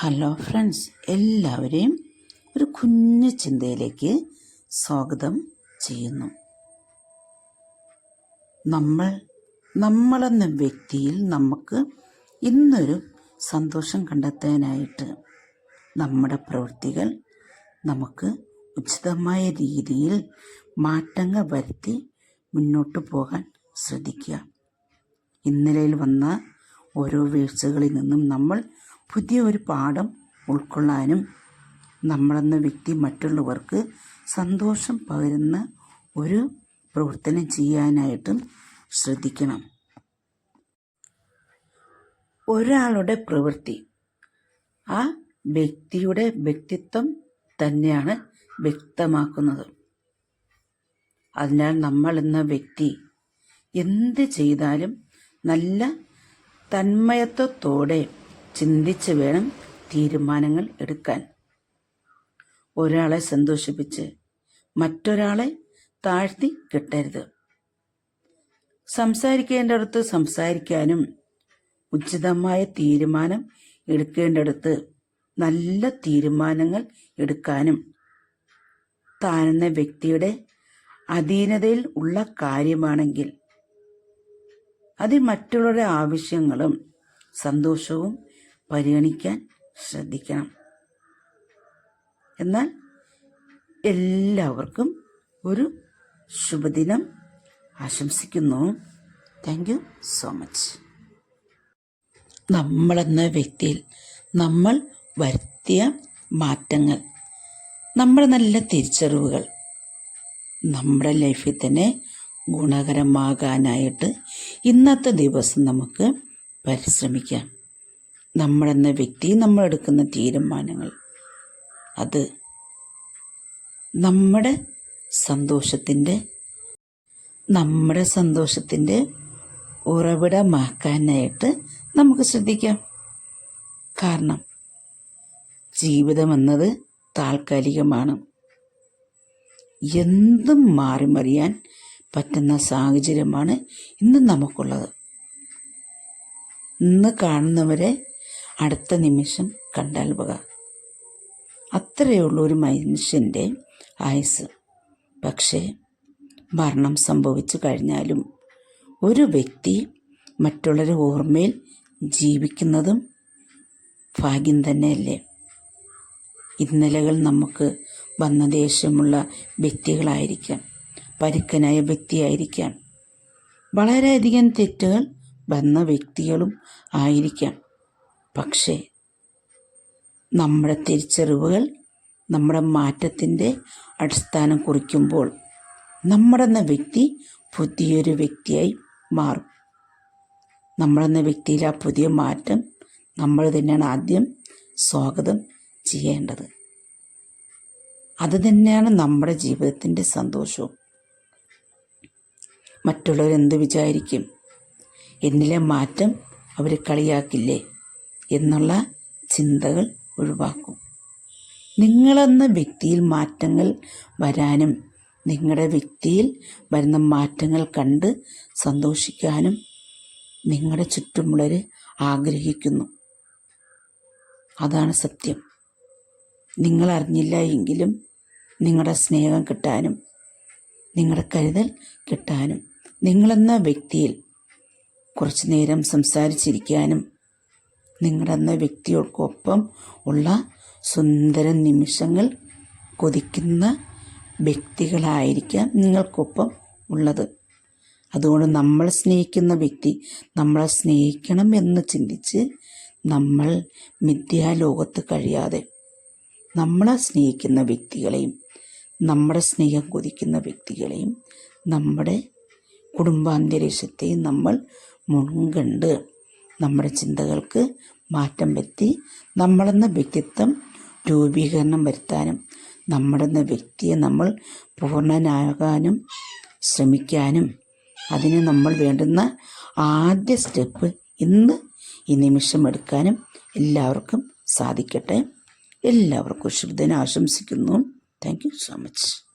Hello friends എല്ലാവരെയും ഒരു കുഞ്ഞു ചിന്തയിലേക്ക് സ്വാഗതം ചെയ്യുന്നു. നമ്മൾ നമ്മളെന്ന വ്യക്തിയിൽ നമുക്ക് ഇന്നൊരു സന്തോഷം കണ്ടെത്താനായിട്ട് നമ്മുടെ പ്രവൃത്തികൾ നമുക്ക് ഉചിതമായ രീതിയിൽ മാറ്റങ്ങൾ വരുത്തി മുന്നോട്ട് പോകാൻ ശ്രദ്ധിക്കുക. ഇന്നലയിൽ വന്ന ഓരോ വീഴ്ചകളിൽ നിന്നും നമ്മൾ പുതിയ ഒരു പാഠം ഉൾക്കൊള്ളാനും നമ്മളെന്ന വ്യക്തി മറ്റുള്ളവർക്ക് സന്തോഷം പകരുന്ന ഒരു പ്രവർത്തനം ചെയ്യാനായിട്ടും ശ്രദ്ധിക്കണം. ഒരാളുടെ പ്രവൃത്തി ആ വ്യക്തിയുടെ വ്യക്തിത്വം തന്നെയാണ് വ്യക്തമാക്കുന്നത്. അതിനാൽ നമ്മൾ എന്ന വ്യക്തി എന്ത് ചെയ്താലും നല്ല തന്മയത്വത്തോടെ ചിന്തിച്ച് വേണം തീരുമാനങ്ങൾ എടുക്കാൻ. ഒരാളെ സന്തോഷിപ്പിച്ച് മറ്റൊരാളെ താഴ്ത്തി കിട്ടരുത്. സംസാരിക്കേണ്ടടുത്ത് സംസാരിക്കാനും ഉചിതമായ തീരുമാനം എടുക്കേണ്ടടുത്ത് നല്ല തീരുമാനങ്ങൾ എടുക്കാനും താനെന്ന വ്യക്തിയുടെ അധീനതയിൽ ഉള്ള കാര്യമാണെങ്കിൽ അതിൽ മറ്റുള്ളവരുടെ ആവശ്യങ്ങളും സന്തോഷവും പരിഗണിക്കാൻ ശ്രദ്ധിക്കണം. എന്നാൽ എല്ലാവർക്കും ഒരു ശുഭദിനം ആശംസിക്കുന്നു. താങ്ക് യു സോ മച്ച് നമ്മളെന്ന വ്യക്തിയിൽ നമ്മൾ വരുത്തിയ മാറ്റങ്ങൾ നമ്മുടെ നല്ല തിരിച്ചറിവുകൾ നമ്മുടെ ലൈഫിൽ തന്നെ ഗുണകരമാകാനായിട്ട് ഇന്നത്തെ ദിവസം നമുക്ക് പരിശ്രമിക്കാം. നമ്മളെന്ന വ്യക്തി നമ്മളെടുക്കുന്ന തീരുമാനങ്ങൾ. അത് നമ്മുടെ സന്തോഷത്തിന്റെ നമ്മുടെ സന്തോഷത്തിന്റെ ഉറവിടമാക്കാനായിട്ട് നമുക്ക് ശ്രദ്ധിക്കാം. കാരണം ജീവിതമെന്നത് താൽക്കാലികമാണ്. എന്തും മാറിമറിയാൻ പറ്റുന്ന സാഹചര്യമാണ് ഇന്ന് നമുക്കുള്ളത്. ഇന്ന് കാണുന്നവരെ അടുത്ത നിമിഷം കണ്ടാൽ പോക അത്രയേ ഉള്ളൂ ഒരു മനുഷ്യന്റെ ആയുസ് പക്ഷേ മരണം സംഭവിച്ചു കഴിഞ്ഞാലും ഒരു വ്യക്തി മറ്റുള്ളവരെ ഓർമ്മയിൽ ജീവിക്കുന്നതും ഭാഗ്യം തന്നെയല്ലേ? ഇന്നലകൾ നമുക്ക് വന്ന ദേഷ്യമുള്ള വ്യക്തികളായിരിക്കാം പരുക്കനായ വ്യക്തിയായിരിക്കാം. വളരെയധികം തെറ്റുകൾ വന്ന വ്യക്തികളും ആയിരിക്കാം. പക്ഷേ നമ്മുടെ തിരിച്ചറിവുകൾ നമ്മുടെ മാറ്റത്തിന്റെ അടിസ്ഥാനം കുറിക്കുമ്പോൾ നമ്മളെന്ന വ്യക്തി പുതിയൊരു വ്യക്തിയായി മാറും. നമ്മളെന്ന വ്യക്തിയിൽ ആ പുതിയ മാറ്റം നമ്മൾ തന്നെയാണ് ആദ്യം സ്വാഗതം ചെയ്യേണ്ടത്. അത് തന്നെയാണ് നമ്മുടെ ജീവിതത്തിന്റെ സന്തോഷവും. മറ്റുള്ളവരെന്ത് വിചാരിക്കും? എന്നിലെ മാറ്റം അവർ കളിയാക്കില്ലേ? എന്നുള്ള ചിന്തകൾ ഒഴിവാക്കും. നിങ്ങളെന്ന വ്യക്തിയിൽ മാറ്റങ്ങൾ വരാനും നിങ്ങളുടെ വ്യക്തിയിൽ വരുന്ന മാറ്റങ്ങൾ കണ്ട് സന്തോഷിക്കാനും നിങ്ങളുടെ ചുറ്റുമുള്ളവർ ആഗ്രഹിക്കുന്നു. അതാണ് സത്യം. നിങ്ങൾ അറിഞ്ഞില്ല എങ്കിലും നിങ്ങളുടെ സ്നേഹം കിട്ടാനും നിങ്ങളുടെ കരുതൽ കിട്ടാനും നിങ്ങളെന്ന വ്യക്തിയിൽ കുറച്ചു നേരം സംസാരിച്ചിരിക്കാനും നിങ്ങളെന്ന വ്യക്തിയോടൊപ്പം ഉള്ള സുന്ദര നിമിഷങ്ങൾ കൊതിക്കുന്ന വ്യക്തികളായിരിക്കാം നിങ്ങൾക്കൊപ്പം ഉള്ളത്. അതുകൊണ്ട് നമ്മൾ സ്നേഹിക്കുന്ന വ്യക്തി നമ്മളെ സ്നേഹിക്കണം എന്ന് ചിന്തിച്ച് നമ്മൾ മിഥ്യാലോകത്ത് കഴിയാതെ നമ്മളെ സ്നേഹിക്കുന്ന വ്യക്തികളെയും നമ്മുടെ സ്നേഹം കൊതിക്കുന്ന വ്യക്തികളെയും നമ്മുടെ കുടുംബാന്തരീക്ഷത്തെയും നമ്മൾ മുൻകണ്ട് നമ്മുടെ ചിന്തകൾക്ക് മാറ്റം വരുത്തി നമ്മളെന്ന വ്യക്തിത്വം രൂപീകരണം വരുത്താനും നമ്മളെന്ന വ്യക്തിയെ നമ്മൾ പൂർണനാകാനും ശ്രമിക്കാനും അതിന് നമ്മൾ വേണ്ടുന്ന ആദ്യ സ്റ്റെപ്പ് ഇന്ന് ഈ നിമിഷം എടുക്കാനും എല്ലാവർക്കും സാധിക്കട്ടെ. എല്ലാവർക്കും ശുഭദിനം ആശംസിക്കുന്നു. Thank you so much